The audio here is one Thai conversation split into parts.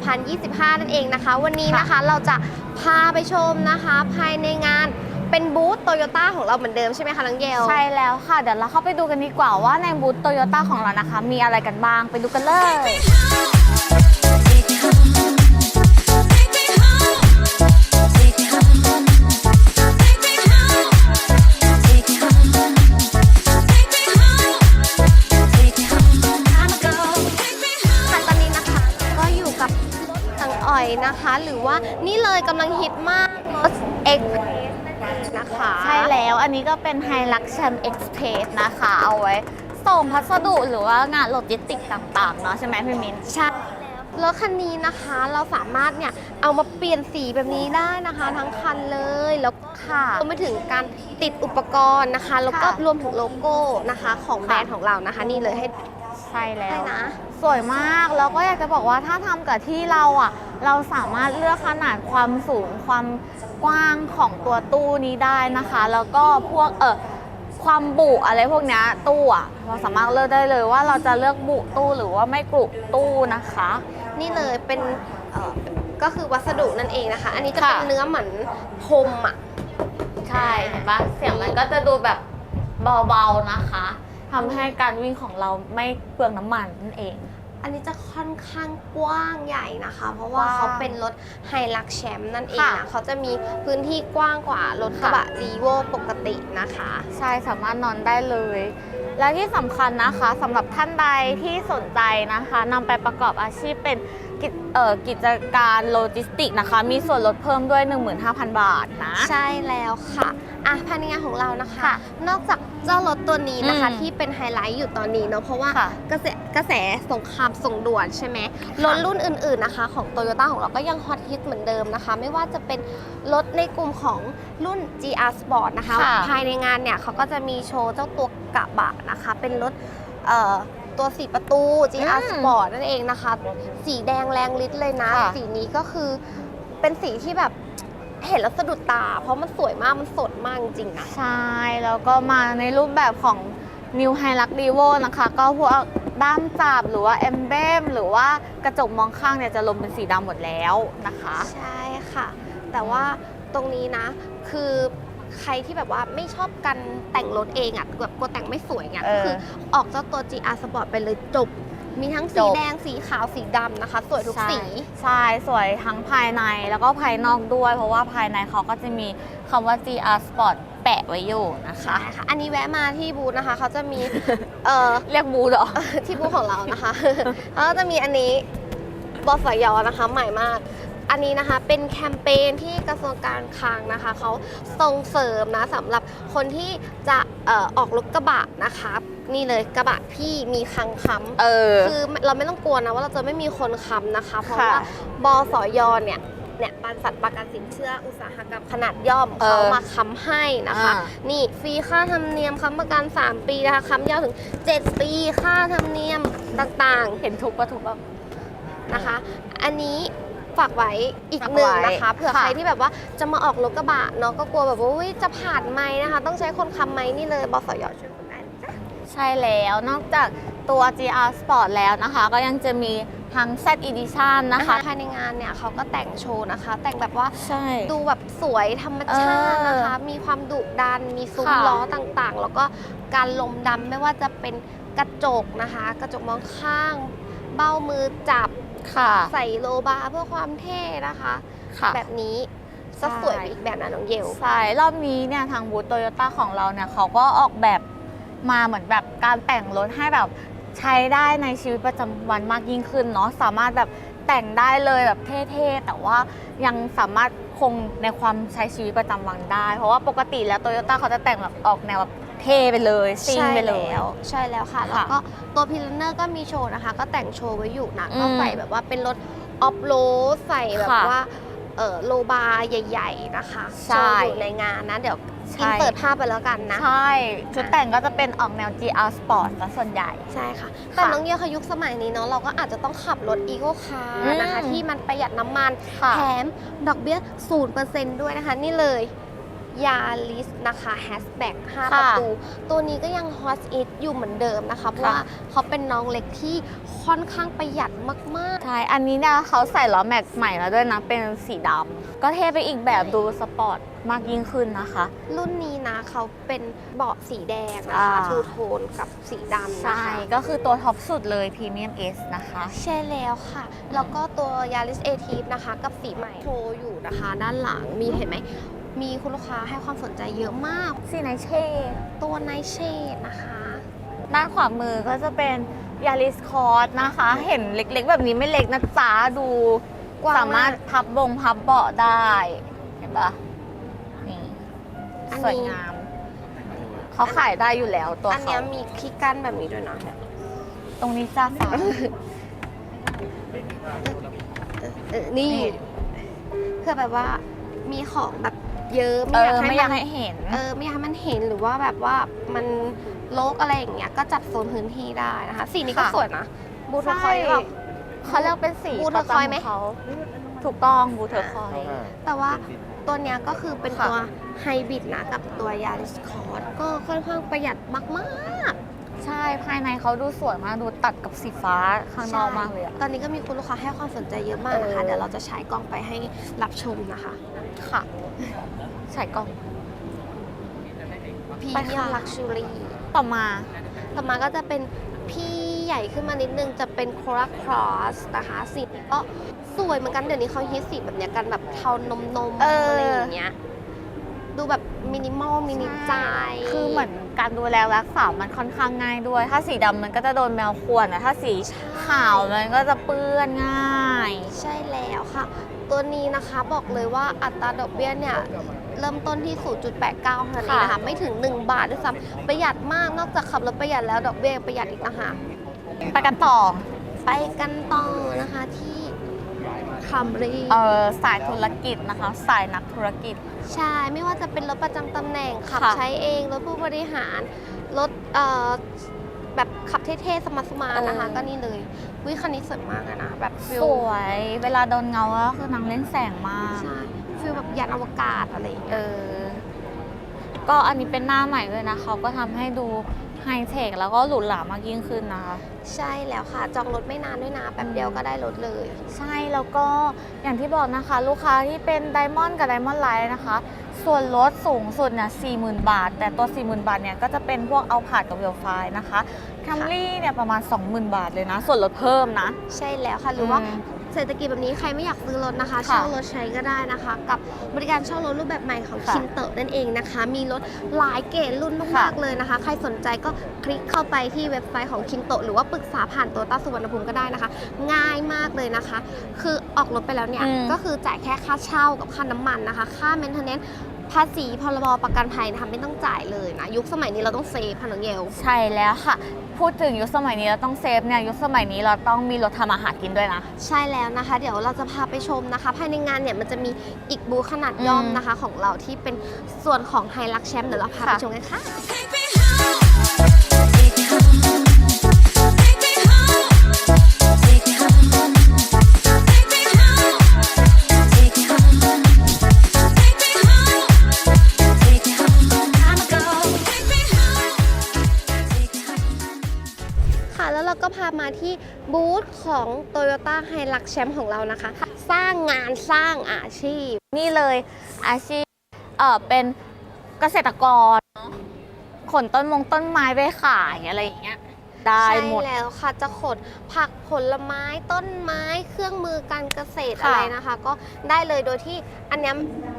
2025 นั่นเองนะคะ วันนี้นะคะเราจะพาไปชมนะคะ ภายในงานเป็นบูธโตโยต้าของเราเหมือนเดิมใช่ไหมคะนังเยลใช่แล้วค่ะ เดี๋ยวเราเข้าไปดูกันดีกว่าว่าในบูธโตโยต้าของเรานะคะ มีอะไรกันบ้างไปดูกันเลย นนี้ก็เป็นไฮลักแชมเอ็กซ์เพสนะคะ เอาไว้ ส่งพัสดุหรือว่างานโลจิสติกส์ต่างๆ เนาะใช่ไหมพี่มินใช่รถคันนี้นะคะเราสามารถเนี่ยเอามาเปลี่ยนสีแบบนี้ได้นะคะ ทั้งคันเลยแล้วค่ะรวมไปถึงการติดอุปกรณ์นะคะ แล้วก็ค่ะรวมถึงโลโก้นะคะ ของแบรนด์ของเรานะคะ นี่เลยให้ใช่แล้ให้วนะ สวยมากแล้วก็อยากจะบอกว่าถ้าทำกับที่เราอะ เราสามารถเลือกขนาดความสูงความ กว้างของตัวตู้นี้ได้นะคะ แล้วก็พวกเออความบุอะไรพวกเนี้ยตู้อะเราสามารถเลือกได้เลยว่าเราจะเลือกบุตู้หรือว่าไม่กรุตู้นะคะ นี่เลยเป็นเอ่อก็คือวัสดุนั่นเองนะคะ อันนี้จะค่ะเป็นเนื้อเหมือนพรมอะ ใช่เห็นปะเสียงมันก็จะดูแบบเบาๆนะคะทำให้การวิ่งของเราไม่เปลืองน้ำมันนั่นเอง อันนี้จะค่อนข้างกว้างใหญ่นะคะ เพราะว่าว้าวเขาเป็นรถไฮลักแชมป์นั่นเองค่ะนะเขาจะมีพื้นที่กว้างกว่ารถกระบะรีโวปกตินะคะ ใช่สามารถนอนได้เลย และที่สำคัญนะคะสำหรับท่านใดที่สนใจนะคะนำไปประกอบอาชีพเป็น กิจเอ่อกิจการโลจิสติกนะคะ มีส่วนลดเพิ่มด้วย 15,000 บาทนะ ใช่แล้วค่ะอะภายในงานของเรานะคะ ค่ะนอกจากเจ้ารถตัวนี้นะคะ อืมที่เป็นไฮไลท์อยู่ตอนนี้เนาะเพราะว่าค่ะกระแสกระแสสงครามส่งด่วนใช่ไหมรถรุ่นอื่นๆนะคะ ของ Toyota ของเราก็ยังฮอตฮิตเหมือนเดิมนะคะ ไม่ว่าจะเป็นรถในกลุ่มของรุ่น GR Sport นะคะ ค่ะ ภายในงานเนี่ยเขาก็จะมีโชว์เจ้าตัวกระบะนะคะ เป็นรถเอ่อ ตัวสีประตู GR อืม Sport นั่นเองนะคะ สีแดงแรงฤทธิ์เลยนะค่ะสีนี้ก็คือเป็นสีที่แบบเห็นแล้วสะดุดตา เพราะมันสวยมากมันสดมากจริงๆนะใช่ แล้วก็มาในรูปแบบของ New h i l u x r e v o นะคะ ก็พวกด้ามจับหรือว่า e m b l e m หรือว่ากระจกมองข้างเนี่ยจะลงเป็นสีดำหมดแล้วนะคะ ใช่ค่ะ แต่ว่าตรงนี้นะคือ ใครที่แบบว่าไม่ชอบกันแต่งรถเองอะแบบกลัวแต่งไม่สวยเงี้ยเอก็อคือออกเจ้าตัว GR Sport ไปเลยจบ มีทั้งจสีบ แดงสีขาวสีดำนะคะ สวยทุกใช่สี ใช่สวยทั้งภายในแล้วก็ภายนอกด้วย เพราะว่าภายในเขาก็จะมีคำว่า GR Sport แปะไว้อยู่นะคะ ใช่ค่ะ อันนี้แวะมาที่บูธนะคะ เขาจะมี เอ่อ เรียกบูธเหรอ ที่บูธของเรานะคะแล้วก็จะมีอันนี้บสยนะคะ ใหม่มาก อันนี้นะคะเป็นแคมเปญที่กระทรวงการคลังนะคะ เขาส่งเสริมนะสำหรับคนที่จะเอ่อออกรถกระบะนะคะนี่เลยกระบะที่มีคลังค้ำเออคือเราไม่ต้องกลัวนะว่าเราจะไม่มีคนค้ำนะคะ เพราะค่ะว่าบสยเนี่ยเนี่ยบริษัทประกันสินเชื่ออุตสาหกรรมขนาดย่อมเออเขามาค้ำให้นะคะอ่านี่ฟรีค่าธรรมเนียมค้ำประกัน 3 ปีนะคะค้ำยาวถึง 7 ปีค่าธรรมเนียมต่างเห็นทุกปะทุกปะๆนะคะ อันนี้ ฝากไว้อีกฝากหนึ่งไว้นะคะเผื่อค่ะใครที่แบบว่าจะมาออกรถกระบะเนาะก็กลัวแบบว่าอุ๊ยจะผ่านไหมนะคะ ต้องใช้คนค้ำไหมนี่เลยบสยช่วยคุณได้นะจ๊ะใช่แล้วนอกจากตัว GR Sport แล้วนะคะ ก็ยังจะมีทั้ง Z Edition นะคะภายในงานเนี่ยเขาก็แต่งโชว์นะคะ แต่งแบบว่าใช่ดูแบบสวยธรรมชาตินะคะ มีความดุดัน มีซุ้มค่ะล้อต่างๆ แล้วก็การลมดำไม่ว่าจะเป็นกระจกนะคะ กระจกมองข้าง เบ้ามือจับ ค่ะ ใส่โลบาร์เพื่อความเท่นะคะ ค่ะ แบบนี้จะใช่สวยไปอีกแบบนะน้องเยล ใช่รอบนี้เนี่ยทางบูธโตโยต้าของเราเนี่ยเขาก็ออกแบบมาเหมือนแบบการแต่งรถให้แบบใช้ได้ในชีวิตประจำวันมากยิ่งขึ้นเนาะสามารถแบบแต่งได้เลยแบบเท่ๆแต่ว่ายังสามารถคงในความใช้ชีวิตประจำวันได้ เพราะว่าปกติแล้วโตโยต้าเขาจะแต่งแบบออกแนวแบบ เท่ไปเลยซิ่งไปเลยใช่แล้วค่ะค่ะ แล้วก็ตัวพิลเนอร์ก็มีโชว์นะคะ ก็แต่งโชว์ไว้อยู่นะอืมก็ใส่แบบว่าเป็นรถออฟโรดใส่แบบค่ะว่าเออโลบาร์ใหญ่ ๆ นะคะใช่ โชว์อยู่ในงานนะ เดี๋ยวใช่ อินเปิดภาพไปแล้วกันนะ ใช่ชุดแต่งก็จะเป็นออกแนว GR Sport ซะส่วนใหญ่ ใช่ค่ะ แต่น้องเยลเขายุคสมัยนี้เนาะเราก็อาจจะต้องขับรถอีโ c คาอืร์มนะคะ ที่มันประหยัดน้ำมัน ค่ะ แถมดอกเบี้ย 0%ด้วยนะคะ นี่เลย ยาลิสนะคะแฮชแบ็ก5ค่ะประตู ตัวนี้ก็ยังฮอตอิทอยู่เหมือนเดิมนะคะ เพราะว่าเขาเป็นน้องเล็กที่ค่อนข้างประหยัดมากใช่ อันนี้เนี่ยเขาใส่ล้อแม็กซ์ใหม่แล้วด้วยนะ เป็นสีดำ ก็เท่ไปอีกแบบดูสปอร์ตมากยิ่งขึ้นนะคะๆรุ่นนี้นะเขาเป็นเบาะสีแดงนะคะอ่าทูโทนกับสีดำนะใช่คะก็คือตัวท็อปสุดเลยพรีเมียมเอสนะคะ ใช่แล้วค่ะ แล้วก็ตัวยาริสเอทีฟนะคะ กับสีใหม่โชว์อยู่นะคะ ด้านหลังมีเห็นไหม มีคุณลูกค้าให้ความสนใจเยอะมาก สีไหนเชดตัวไนเชดนะคะ ด้านขวามือก็จะเป็นยาริสคอร์สนะคะ เห็นเล็กๆ แบบนี้ไม่เล็กนะจ๊ะดูกว้างมาก สามารถพับบงพับเบาะได้ เห็นปะนี่อันนี้สวยงาม เขาขายได้อยู่แล้วตัวอันเขาเนี้ยมีที่กั้นแบบนี้ด้วยนะเนี่ยตรงนี้จ้าฟ้าเออนี่นี่ เพื่อแบบว่ามีของแบบ เยอะเอไม่อยากอให้ไม่อยากมันให้เห็น เออไม่อยากให้มันเห็นหรือว่าแบบว่ามันโลกอะไรอย่างเงี้ยก็จัดโซนพื้นที่ได้นะคะ สีนี้ก็ค่ะสวยนะบูทคอยหรือเปล่าเขาเรียกเป็นสีบูเทอร์คอยไหมประจำของเขาถูกต้องบูเทอร์คอย แต่ว่าตัวเนี้ยก็คือเป็นค่ะตัวไฮบริดนะกับตัวยาริสคอร์ก็ค่อนข้างประหยัดมากใช่ภายในเขาดูสวยมากดูตัดกับสีฟ้าข้างๆนอกใช่มากเลยอะตอนนี้ก็มีคุณลูกค้าให้ความสนใจเยอะมากนะคะเออเดี๋ยวเราจะฉายกล้องไปให้รับชมนะคะ ค่ะ ใส่กล่องพรีไปเมียค่ะมลักชูรี่ต่อมา ต่อมาก็จะเป็นพี่ใหญ่ขึ้นมานิดนึงจะเป็นโคราครอสนะคะสีนี้ก็สวยเหมือนกันเดี๋ยวนี้เขาฮิตสีแบบเนี้ยกันแบบเทานมนมๆเออออะไรอย่างเงี้ยดูแบบมินิมอลมินิใจ คือเหมือนการดูแลรักษา มันค่อนข้างง่ายด้วย ถ้าสีดำมันก็จะโดนแมวข่วนนะถ้าสีขาวมันก็จะเปื้อนง่าย ใช่แล้วค่ะ ตัวนี้นะคะบอกเลยว่าอัตราดอกเบี้ยเนี่ย เริ่มต้นที่ 0.89เท่านั้นเองนะคะไม่ถึง 1 บาทด้วยซ้ำประหยัดมากนอกจากขับรถประหยัดแล้วดอกเบี้ยยังประหยัดอีกนะคะไปกันต่อ ไปกันต่อนะคะที่คัมรีเออสายธุรกิจนะคะ สายนักธุรกิจ ใช่ไม่ว่าจะเป็นรถประจำตำแหน่งขับค่ะใช้เองรถผู้บริหารรถเอ่อแบบขับเท่ๆสมาร์ทสมาร์ทนะคะ ก็นี่เลยวิคันนี้สวยมากเลยนะแบบฟิสลวย เวลาโดนเงาก็คือนางเล่นแสงมากใช่ ฟิลแบบยานอวกาศอะไรอย่างเอเงี้ยอก็อันนี้เป็นหน้าใหม่ด้วยนะเขาก็ทำให้ดูไฮเทคแล้วก็หรูหรามากยิ่งขึ้นนะคะ ใช่แล้วค่ะ จองรถไม่นานด้วยนะแป๊บเดียวก็ได้รถเลย ใช่แล้วก็อย่างที่บอกนะคะ ลูกค้าที่เป็นไดมอนด์กับไดมอนด์ไลท์นะคะ ส่วนลดสูงสุดเนี่ย40,000 บาท แต่ตัว 40,000 บาทเนี่ยก็จะเป็นพวกเอาผาดกับเวลไฟนะคะคัมรี่เนี่ยประมาณ 20,000 บาทเลยนะ ส่วนลดเพิ่มนะ ใช่แล้วค่ะ หรือว่าอืม เศรษฐกิจแบบนี้ใครไม่อยากซื้อรถนะคะค่ะเช่ารถใช้ก็ได้นะคะ กับบริการเช่ารถรูปแบบใหม่ของค่ะ คินเตอร์นั่นเองนะคะ มีรถหลายเกรดรุ่นค่ะมากๆเลยนะคะ ใครสนใจก็คลิกเข้าไปที่เว็บไซต์ของคินโตหรือว่าปรึกษาผ่านตัวต้าสุวรรณภูมิก็ได้นะคะ ง่ายมากเลยนะคะ คือออกรถไปแล้วเนี่ยอืม ก็คือจ่ายแค่ค่าเช่ากับค่าน้ำมันนะคะ ค่า maintenance ภาษีพรบประกันภัยนะคะไม่ต้องจ่ายเลยนะยุคสมัยนี้เราต้องเซฟพนังเยล ใช่แล้วค่ะพูดถึงยุคสมัยนี้เราต้องเซฟเนี่ยยุคสมัยนี้เราต้องมีรถทำอาหารกินด้วยนะ ใช่แล้วนะคะ เดี๋ยวเราจะพาไปชมนะคะ ภายในงานเนี่ยมันจะมีอีกบูธขนาดย่อมอืมนะคะ ของเราที่เป็นส่วนของไฮลักแชมป์เดี๋ยวเราพาไปค่ะชมกันค่ะ มาที่บูธของ Toyota h i l u x แชมป์ของเรานะคะ สร้างงานสร้างอาชีพ นี่เลยอาชีพเออเป็นเกษตรกรขนต้นมงต้นไม้ไปขายอะไรอย่างเงี้ย ได้ใช่หมด แล้วค่ะจะขนผักผลไม้ต้นไม้เครื่องมือการเกษตรค่ะ อะไรนะคะ ก็ได้เลยโดยที่อันเนี้ย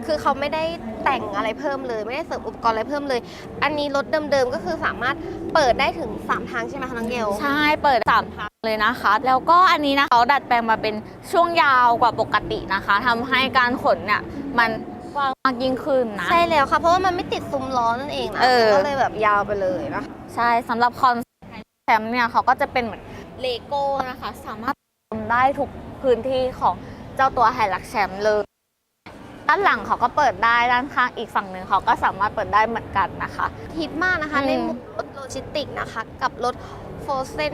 คือเขาไม่ได้แต่งอะไรเพิ่มเลย ไม่ได้เสริมอุปกรณ์อะไรเพิ่มเลย อันนี้รถเดิมๆก็คือสามารถเปิดได้ถึง 3 ทางใช่ไหมคะน้องเกล ใช่เปิดสามทางเลยนะคะ แล้วก็อันนี้นะเขาดัดแปลงมาเป็นช่วงยาวกว่าปกตินะคะทำให้การขนเนี่ยมันกว้างมากยิ่งขึ้นนะ ใช่แล้วค่ะ เพราะว่ามันไม่ติดซุ้มล้อนั่นเองนะเออ ก็เลยแบบยาวไปเลยนะใช่สำหรับคอน แชมป์เนี่ยเขาก็จะเป็นเหมือนเลโก้นะคะ สามารถทำได้ทุกพื้นที่ของเจ้าตัวไฮลักแชมป์เลย ด้านหลังเขาก็เปิดได้ด้านข้างอีกฝั่งหนึ่งเขาก็สามารถเปิดได้เหมือนกันนะคะฮิตมากนะคะอืมในหมู่รถโลจิสติกนะคะ กับรถโฟรเซน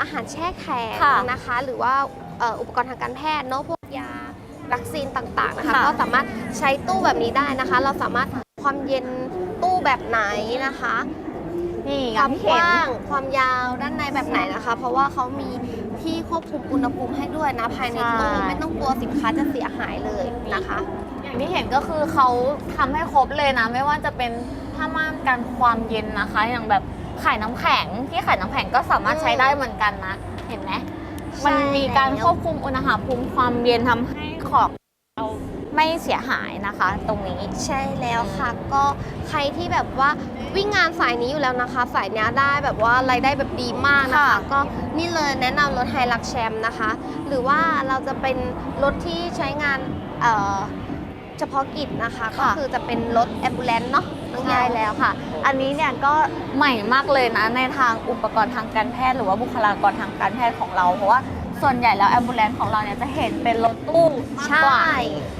อาหารแช่แข็งค่ะนะคะ หรือว่าเอ่ออุปกรณ์ทางการแพทย์เนาะพวกยาวัคซีนต่างๆนะคะค่ะก็สามารถใช้ตู้แบบนี้ได้นะคะ เราสามารถความเย็นตู้แบบไหนนะคะ นี่คอย่าวางมที่กเห็น ว้าง ความยาวด้านในแบบไหนนะคะ เพราะว่าเขามีที่ควบคุมอุณหภูมิให้ด้วยนะภายในตู้ใช่ ไม่ต้องกลัวสินค้าจะเสียหายเลยนะคะ อย่างที่เห็นก็คือเขาทำให้ครบเลยนะ ไม่ว่าจะเป็นผ้าม่านกันความเย็นนะคะ อย่างแบบขายน้ำแข็งที่ขายน้ำแข็งก็สามารถใช้ได้เหมือนกันนะ เห็นไหมใช่มันมีการแล้วควบคุมอุณหภูมิความเย็นทำให้ของเรา ไม่เสียหายนะคะ ตรงนี้ใช่แล้วค่ะ ก็ใครที่แบบว่าวิ่งงานสายนี้อยู่แล้วนะคะ สายเนี้ยได้แบบว่ารายได้แบบดีมากนะคะค่ะก็นี่เลยแนะนำรถไฮลักแชมป์นะคะ หรือว่าเราจะเป็นรถที่ใช้งานเอ่อเฉพาะกิจนะคะ ก็คือจะเป็นรถแอมบูเลนเนาะน้องใช่ยายแล้วค่ะ อันนี้เนี่ยก็ใหม่มากเลยนะในทางอุปกรณ์ทางการแพทย์หรือว่าบุคลากรทางการแพทย์ของเราเพราะว่า ส่วนใหญ่แล้วแอมบูเลนของเราเนี่ยจะเห็นเป็นรถตู้มากใช่กว่า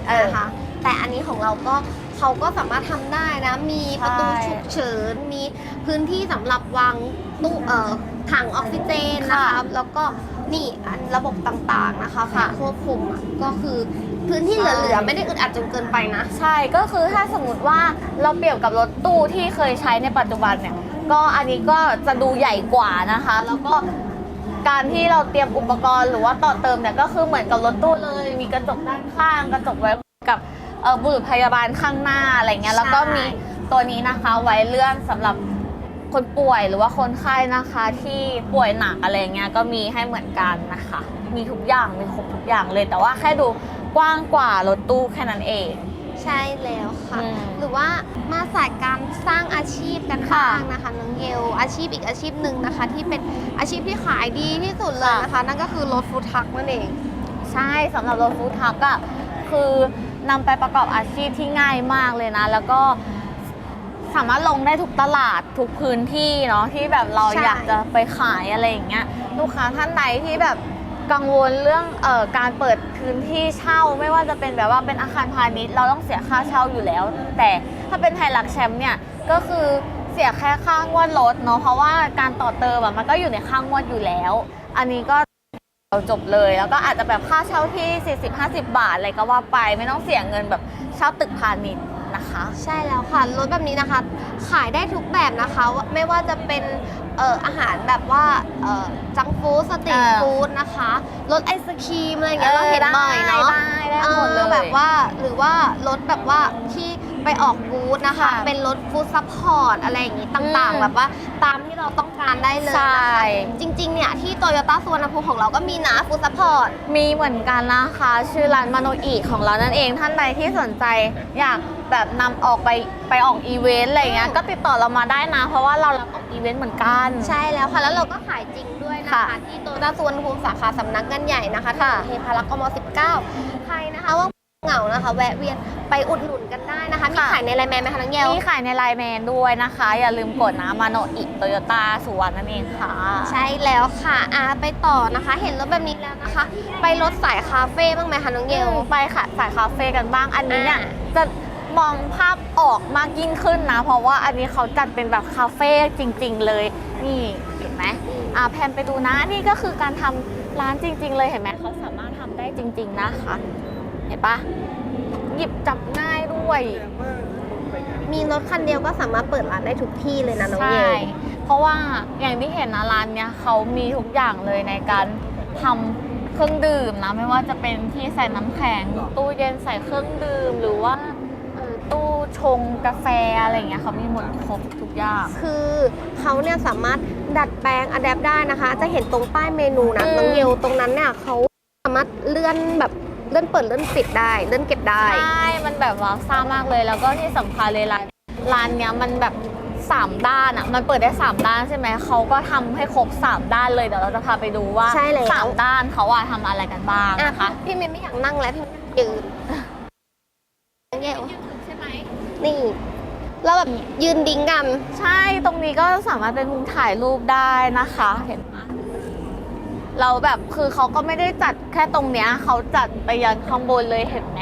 เออนะคะแต่อันนี้ของเราก็เขาก็สามารถทำได้นะ มีประตูใช่ฉุกเฉิน มีพื้นที่สำหรับวางตู้เอ่อถังออกซิเจนนะคะ แล้วก็นี่อันระบบต่างๆนะคะค่ะ ควบคุมอะก็คือพื้นที่เหลือๆไม่ได้อึดอัดจนเกินไปนะ ใช่ก็คือถ้าสมมติว่าเราเปรียบกับรถตู้ที่เคยใช้ในปัจจุบันเนี่ย ก็อันนี้ก็จะดูใหญ่กว่านะคะ แล้วก็ การที่เราเตรียมอุปกรณ์หรือว่าต่อเติมเนี่ยก็คือเหมือนกับรถตู้เลย มีกระจกด้านข้าง กระจกไว้กับเอ่อบุรุษพยาบาลข้างหน้าอะไรเงี้ยแล้วก็มีตัวนี้นะคะไว้เลื่อนสำหรับคนป่วยหรือว่าคนไข้นะคะที่ป่วยหนักอะไรเงี้ยก็มีให้เหมือนกันนะคะ มีทุกอย่างมีครบทุกอย่างเลย แต่ว่าแค่ดูกว้างกว่ารถตู้แค่นั้นเอง ใช่แล้วค่ะ อืมหรือว่ามาสายการสร้างอาชีพกันค่ะบ้างนะคะน้องเยลอาชีพอีกอาชีพหนึ่งนะคะ ที่เป็นอาชีพที่ขายดีที่สุดเลยนะคะ นั่นก็คือรถฟู้ดทรัคนั่นเอง ใช่สำหรับรถฟู้ดทรัคอะคือนำไปประกอบอาชีพที่ง่ายมากเลยนะ แล้วก็สามารถลงได้ทุกตลาดทุกพื้นที่เนาะที่แบบเราใช่ อยากจะไปขายอะไรอย่างเงี้ยลูกค้าท่านใดที่แบบ กังวลเรื่องเอ่อการเปิดพื้นที่เช่าไม่ว่าจะเป็นแบบว่าเป็นอาคารพาณิชย์เราต้องเสียค่าเช่าอยู่แล้ว แต่ถ้าเป็นไฮลักแชมป์เนี่ยก็คือเสียแค่ค่างวดรถเนาะเพราะว่าการต่อเติมอะมันก็อยู่ในค่างวดอยู่แล้ว อันนี้ก็เราจบเลยแล้วก็อาจจะแบบค่าเช่าที่ 40-50 บาทอะไรก็ว่าไปไม่ต้องเสียเงินแบบเช่าตึกพาณิชย์ นะคะ ใช่แล้วค่ะรถแบบนี้นะคะ ขายได้ทุกแบบนะคะว่าไม่ว่าจะเป็นเอ่ออาหารแบบว่าเอ่อจังฟู้ดสตรีทเออฟู้ดนะคะรถไอศครีมอะไรอย่างเงี้ยเราเห็นบ่อยเนาะ ได้ได้เอหมดอเลยแบบว่าหรือว่ารถแบบว่าที่ไปออกบูธนะคะ ค่ะเป็นรถฟู้ดซัพพอร์ตอะไรอย่างงี้ต่างอืมๆแบบว่าตามที่เราต้องการได้เลยใช่ นะคะจริงๆเนี่ยที่โตโยต้าสวนภูมิของเราก็มีนะฟู้ดซัพพอร์ต มีเหมือนกันนะคะ ชื่อร้านมาโนอีของเรานั่นเองท่านใดที่สนใจอยาก แบบนำออกไปไปออกอีเวนต์อะไรเงี้ยอืมก็ติดต่อเรามาได้นะ เพราะว่าเรารับออกอีเวนต์เหมือนกัน ใช่แล้วค่ะ แล้วเราก็ขายจริงด้วยนะคะค่ะที่โตต้าสวนภูมิสาขาสำนักงานใหญ่นะคะที่ค่ะ เทพารักษ์กม19 ใครนะคะว่าเหงานะคะ แวะเวียนไปอุดหนุนกันได้นะคะมีขายในไลน์แมนไหมคะน้องเยล มีขายในไลน์แมนด้วยนะคะ อย่าลืมกดนะมาโนอีโตโยต้าสุวรรณนั่นเองค่ะ ใช่แล้วค่ะอ่าไปต่อนะคะ เห็นรถแบบนี้แล้วนะคะ ไปรถสายคาเฟ่บ้างไหมคะน้องเยเยลลไปค่ะสายคาเฟ่กันบ้างอันนี้เนี่ยอ่าจะ มองภาพออกมากยิ่งขึ้นนะ เพราะว่าอันนี้เขาจัดเป็นแบบคาเฟ่จริง ๆ เลย นี่เห็นไหมอ่าแพนไปดูนะ นี่ก็คือการทำร้านจริง ๆ เลยเห็นไหมเขาสามารถทำได้จริง ๆ นะคะ เห็นปะหยิบจับง่ายด้วย มีรถคันเดียวก็สามารถเปิดร้านได้ทุกที่เลยนะน้องเยลเพราะว่าอย่างที่เห็นนะร้านเนี้ยเขามีทุกอย่างเลยในการทำเครื่องดื่มนะไม่ว่าจะเป็นที่ใส่น้ำแข็งตู้เย็นใส่เครื่องดื่มหรือว่า ชงกาแฟอะไรอย่างเงี้ยเขามีหมดครบทุกอย่าง คือเขาเนี่ยสามารถดัดแปลงอัดแอปได้นะคะ จะเห็นตรงป้ายเมนูนะอืม น้องเยลตรงนั้นเนี่ยเขาสามารถเลื่อนแบบเลื่อนเปิดเลื่อนปิดได้ เลื่อนเก็บได้ ใช่ มันแบบว้าวซ่ามากเลย แล้วก็ที่สำคัญเลยร้านร้านเนี้ยมันแบบสามด้านอะ มันเปิดได้สามด้านใช่ไหม เขาก็ทำให้ครบสามด้านเลย เดี๋ยวเราจะพาไปดูว่าใช่แล้ว สามด้านเขาอะทำอะไรกันบ้างอะนะคะ พี่มินไม่อยากนั่งแล้วพี่มินยืนน้องเยล ใช่ไหม นี่ เราแบบยืนดิ้งกัน ใช่ตรงนี้ก็สามารถเป็นมุมถ่ายรูปได้นะคะ เห็นไหมเราแบบคือเขาก็ไม่ได้จัดแค่ตรงเนี้ยเขาจัดไปยันข้างบนเลยเห็นไหม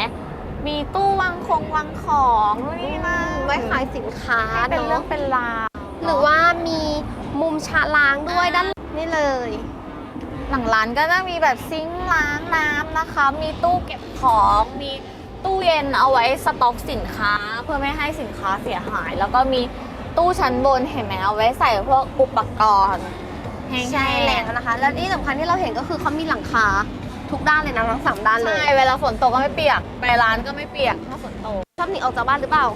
มีตู้วางคงวางของนู่นนี่นั่นไว้ขายสินค้าให้เป็นเรื่องเนาะเป็นราวหรือว่ามีมุมชะล้างด้วยด้านหลังนี่เลย หลังร้านก็จะมีแบบซิงค์ล้างน้ำนะคะ มีตู้เก็บของมี ตู้เย็นเอาไว้สต็อกสินค้าเพื่อไม่ให้สินค้าเสียหาย แล้วก็มีตู้ชั้นบนเห็นไหมเอาไว้ใส่พวกอุปกรณ์แห้งๆใช่แล้วนะคะ แล้วที่สำคัญที่เราเห็นก็คือเขามีหลังคาทุกด้านเลยนะทั้งสามด้านเลยใช่เวลาฝนตกก็ไม่เปียก ไปร้านก็ไม่เปียกถ้าฝนตกชอบหนีออกจากบ้านหรือเปล่า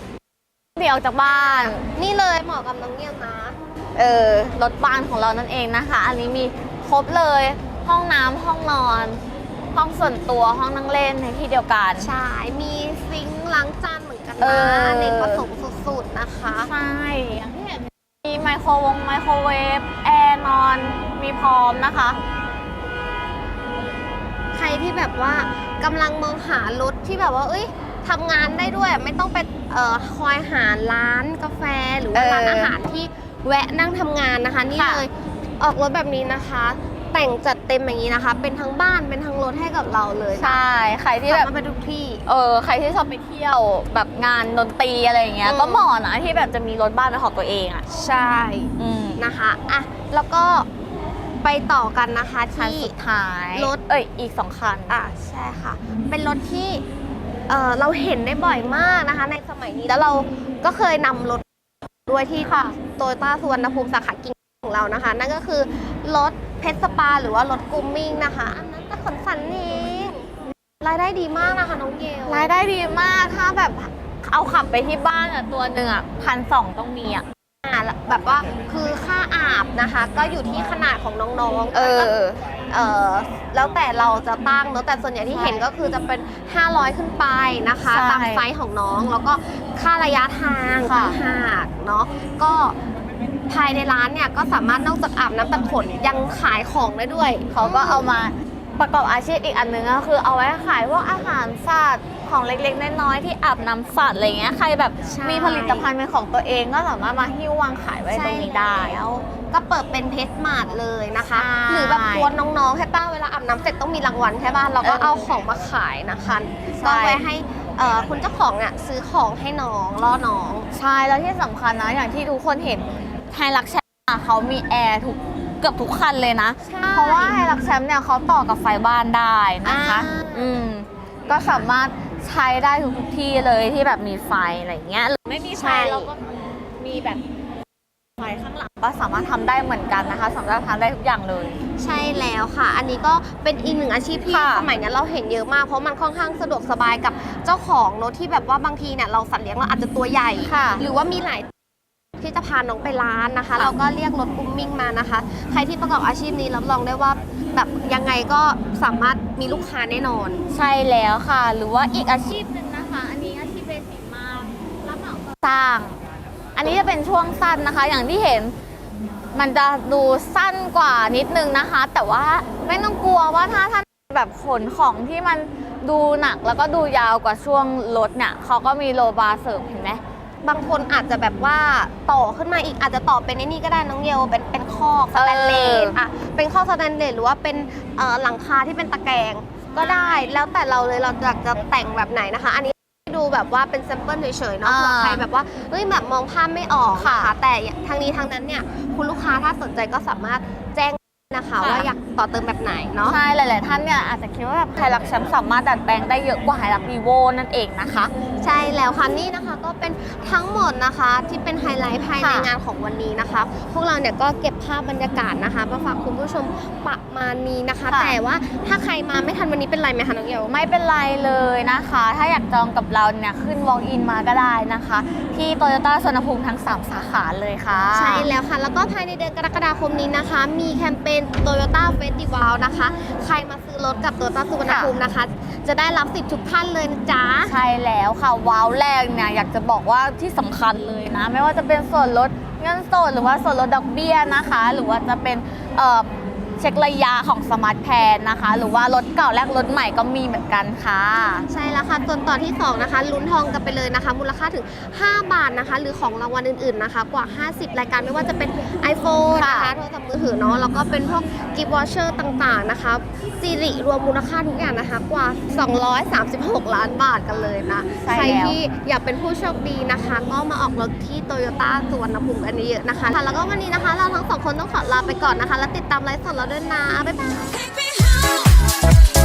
เดี๋ยวจากบ้าน นี่เลยเหมาะกับน้องเงียบนะ เออรถบ้านของเรานั่นเองนะคะ อันนี้มีครบเลยห้องน้ำห้องนอน ห้องส่วนตัวห้องนั่งเล่นในที่เดียวกัน ใช่ มีซิงค์ล้างจานเหมือนกันเอนะอเนกประสงค์สุดๆนะคะ ใช่อย่างที่เห็นมีไมโครวงไมโครเวฟแอร์นอนมีพร้อมนะคะ ใครที่แบบว่ากำลังมองหารถที่แบบว่า เอ้ยทำงานได้ด้วยไม่ต้องไปเอ่อคอยหาร้านกาแฟหรือว่าเออร้านอาหารที่แวะนั่งทำงานนะคะ นี่ค่ะ เลยออกรถแบบนี้นะคะ แต่งจัดเต็มอย่างนี้นะคะ เป็นทั้งบ้านเป็นทั้งรถให้กับเราเลยนะใช่ ใครที่สาแบบมารถไปทุกที่ เออใครที่ชอบไปเที่ยวแบบงานดนตรีอะไรอย่างเงี้ย อืม ก็เหมาะนะที่แบบจะมีรถบ้านเป็นของตัวเองอะ ใช่อืมนะคะอะแล้วก็ไปต่อกันนะคะคันที่ สุดท้ายรถ เอ้ยอีกสองคัน อะใช่ค่ะ เป็นรถที่เอ่อเราเห็นได้บ่อยมากนะคะ ในสมัยนี้แล้วเราก็เคยนำรถด้วยที่ค่ะโตโยต้าสุวรรณภูมิสาขากิ่งของเรานะคะ นั่นก็คือรถ เพชรสปาหรือว่ารถกรูมมิ่งนะคะ อันนั้นแต่ขนสันเองรายได้ดีมากนะคะน้องเกลรายได้ดีมากถ้าแบบเอาขับไปที่บ้านอะตัวหนึ่งอะพันสองต้องมีอะอ่าแบบว่าคือค่าอาบนะคะ ก็อยู่ที่ขนาดของน้องๆเออก็เออแล้วแต่เราจะตั้งเนอะแต่ส่วนใหญ่ที่ใช่เห็นก็คือจะเป็น 500 ขึ้นไปนะคะใช่ตามไซส์ของน้องแล้วก็ค่าระยะทางค่ะต่างหากเนาะก็ ภายในร้านเนี่ยก็สามารถนอกจากอาบน้ำตัดขนยังขายของได้ด้วย เขาก็เอามาประกอบอาชีพอีกอันหนึงก็คือเอาไว้ขายพวกอาหารสัตว์ของเล็กๆน้อยๆที่อาบน้ำสัตว์อะไรเงี้ยใครแบบใช่ มีผลิตภัณฑ์เป็นของตัวเองก็สามารถมาหิ้ววางขายไว้ตรงนี้ได้ ใช่แล้วก็เปิดเป็นเพชรมาร์ทเลยนะคะ ใช่หรือแบบกวนน้องๆใช่ป่ะเวลาอาบน้ำเสร็จต้องมีรางวัลใช่ป่ะเราก็เออเอาของมาขายนะคะใช่ ก็ไว้ให้เอ่อคุณเจ้าของเนี่ยซื้อของให้น้องล่อน้อง ใช่แล้วที่สำคัญนะอย่างที่ทุกคนเห็น ไฮรักแชมป์เขามีแอร์ทุกเกือบทุกคันเลยนะใช่เพราะว่าไฮรักแชมป์เนี่ยเขาต่อกับไฟบ้านได้นะคะอ่าอืมก็สามารถใช้ได้ทุกที่เลยที่แบบมีไฟอะไรเงี้ยหรือไม่มีไฟเราก็มีแบบไฟข้างหลังก็สามารถทำได้เหมือนกันนะคะสามารถทำได้ทุกอย่างเลย ใช่แล้วค่ะ อันนี้ก็เป็นอีกหนึ่งอาชีพที่ค่ะสมัยเนี้ยเราเห็นเยอะมากเพราะมันค่อนข้างสะดวกสบายกับเจ้าของเนอะที่แบบว่าบางทีเนี่ยเราสัตว์เลี้ยงเราอาจจะตัวใหญ่ค่ะหรือว่ามีหลาย ที่จะพาน้องไปร้านนะคะค่ะเราก็เรียกรถกรุ๊มมิ่งมานะคะ ใครที่ประกอบอาชีพนี้รับรองได้ว่าแบบยังไงก็สามารถมีลูกค้าแน่นอน ใช่แล้วค่ะ หรือว่าอีกอาชีพหนึ่งนะคะ อันนี้อาชีพเบสิกมากรับเหมาก่อสร้าง อันนี้จะเป็นช่วงสั้นนะคะ อย่างที่เห็นมันจะดูสั้นกว่านิดนึงนะคะ แต่ว่าไม่ต้องกลัวว่าถ้าท่านแบบขนของที่มันดูหนักแล้วก็ดูยาวกว่าช่วงรถเนี่ยเขาก็มีโลบาร์เสริมเห็นไหม บางคนอาจจะแบบว่าต่อขึ้นมาอีกอาจจะต่อเป็นไอ้นี่ก็ได้น้องเยลเป็นเป็นคอกสแตนเลสเอออ่อะเป็นคอกสแตนเลสหรือว่าเป็นเอ่อหลังคาที่เป็นตะแกรงก็ได้แล้วแต่เราเลยเราอยากจะแต่งแบบไหนนะคะ อันนี้ดูแบบว่าเป็นแซมเปิลเฉยๆเนาะอ่าเผื่อใครแบบว่าเอ้ยแบบมองภาพไม่ออกค่ะนะคะแต่ทางนี้ทางนั้นเนี่ยคุณลูกค้าถ้าสนใจก็สามารถแจ้งนะคะค่ะว่าอยากต่อเติมแบบไหนเนาะใช่หลาย ๆ ท่านเนี่ยอาจจะคิดว่าแบบไฮรักแชมป์สามารถดัดแปลงได้เยอะกว่าไฮรักวีโวนั่นเองนะคะ ใช่แล้วค่ะนี่นะคะก็เป็นทั้งหมดนะคะที่เป็นไฮไลท์ภายในค่ะ งานของวันนี้นะคะ พวกเราเนี่ยก็เก็บภาพบรรยากาศนะคะมาฝากคุณผู้ชมประมาณนี้นะคะ ค่ะ แต่ว่าถ้าใครมาไม่ทันวันนี้เป็นไรไหมคะน้องเยลไม่เป็นไรเลยนะคะ ถ้าอยากจองกับเราเนี่ย ขึ้น walk in มาก็ได้นะคะ ที่โตโยต้าสวนภูมิทั้ง 3 สาขาเลยค่ะ ใช่แล้วค่ะ แล้วก็ภายในเดือนกรกฎาคมนี้นะคะ มีแคมเปญ Toyota Festival นะคะ ใครมาซื้อรถกับ Toyota สุวรรณภูมินะคะ จะได้รับสิทธิ์ทุกท่านเลยนะจ๊ะ ใช่แล้วค่ะว้าวแรกเนี่ยอยากจะบอกว่าที่สำคัญเลยนะ ไม่ว่าจะเป็นส่วนลดเงินสดหรือว่าส่วนลดดอกเบี้ยนะคะ หรือว่าจะเป็น ช็คระยะของสมาร์ทแพนนะคะ หรือว่ารถเก่าแลกรถใหม่ก็มีเหมือนกันค่ะ ใช่แล้วค่ะส่วนต่อที่ 2 นะคะ ลุ้นทองกันไปเลยนะคะ มูลค่าถึง 5 บาทนะคะ หรือของรางวัลอื่นๆนะคะ กว่า 50 รายการไม่ว่าจะเป็น iPhone ค่ะนะคะโทรศัพท์มือถือเนาะแล้วก็เป็นพวกกิฟต์วอเชอร์ต่างๆนะคะซีริรวมมูลค่าทุกอย่างนะคะกว่า 236 ล้านบาทกันเลยนะใช่ใครแล้วที่อยากเป็นผู้โชคดีนะคะ ก็มาออกรถที่โตโยต้าสุวรรณภูมิกันเยอะๆนะคะค่ะแล้วก็วันนี้นะคะ เราทั้งสองคนต้องขอลาไปก่อนนะคะ แล้วติดตามไลฟ์สดเราด้วยนะ บ๊ายบาย